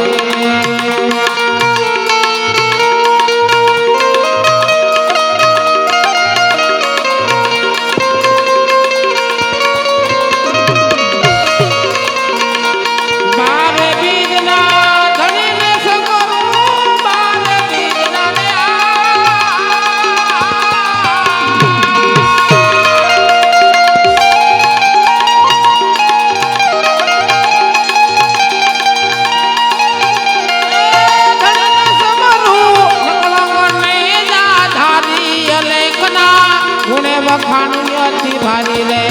রাধে વખાણું અતિ ભારી રે.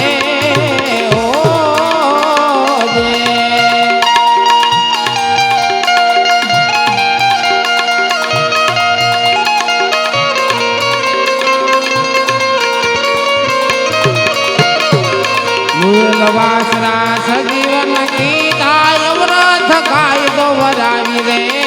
વાસના સજીવન ગીતાય વ્રત કાયદો વરાવી રે.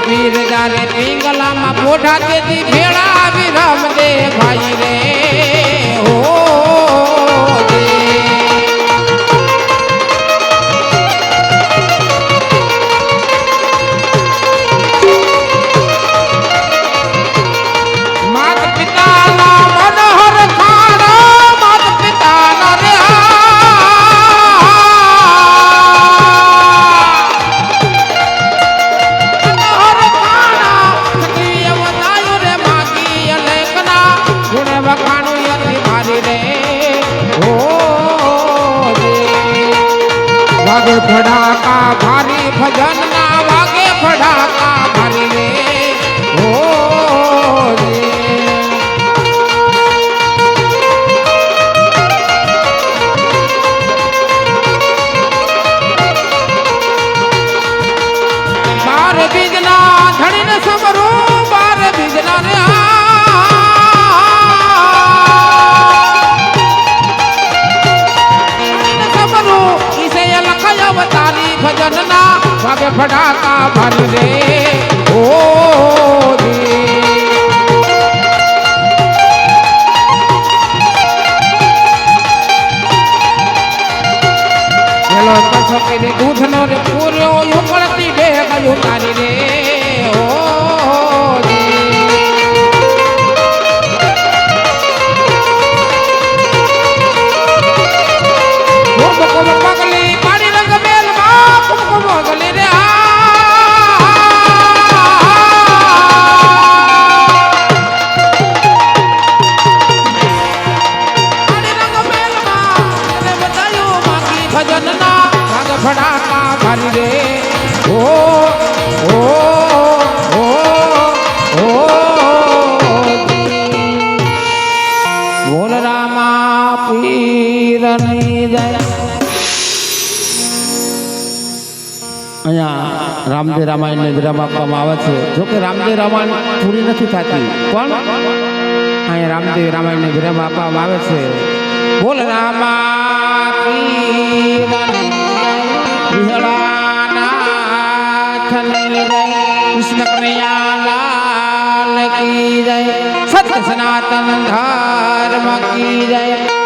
પીર જારે પિંગલામાં પોઢા તેથી ભેળા આવી રામદે ભાઈ રે. વાગે ફડાકા ભારી ભજન ના વાગે ફડાકા ભજનના વાગે ફડાકા ભારી રે ઓ દૂધનો રે પૂર્યો ઉકળતી બે ગયું તારી રે ભારી રે ઓ ઓ ઓ ઓ બોલ રામા પીરની અહીંયા રામદેવ રામાયણને વિરામ આપવામાં આવે છે. જો કે રામદેવ રામાયણ પૂરી નથી થતી, પણ અહીંયા રામદેવ રામાયણને વિરામ આપવામાં આવે છે. બોલ રામા જય કૃષ્ણ કનૈયા લાલ કી જય સત્ય સનાતન ધર્મ કી જય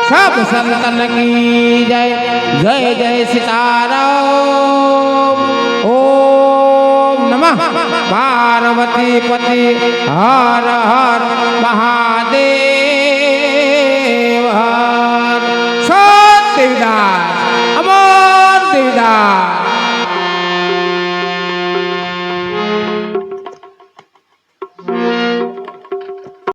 સબ સંતન કી જય જય જય સીતારામ ઓમ નમઃ પાર્વતી પતિ હર હર મહા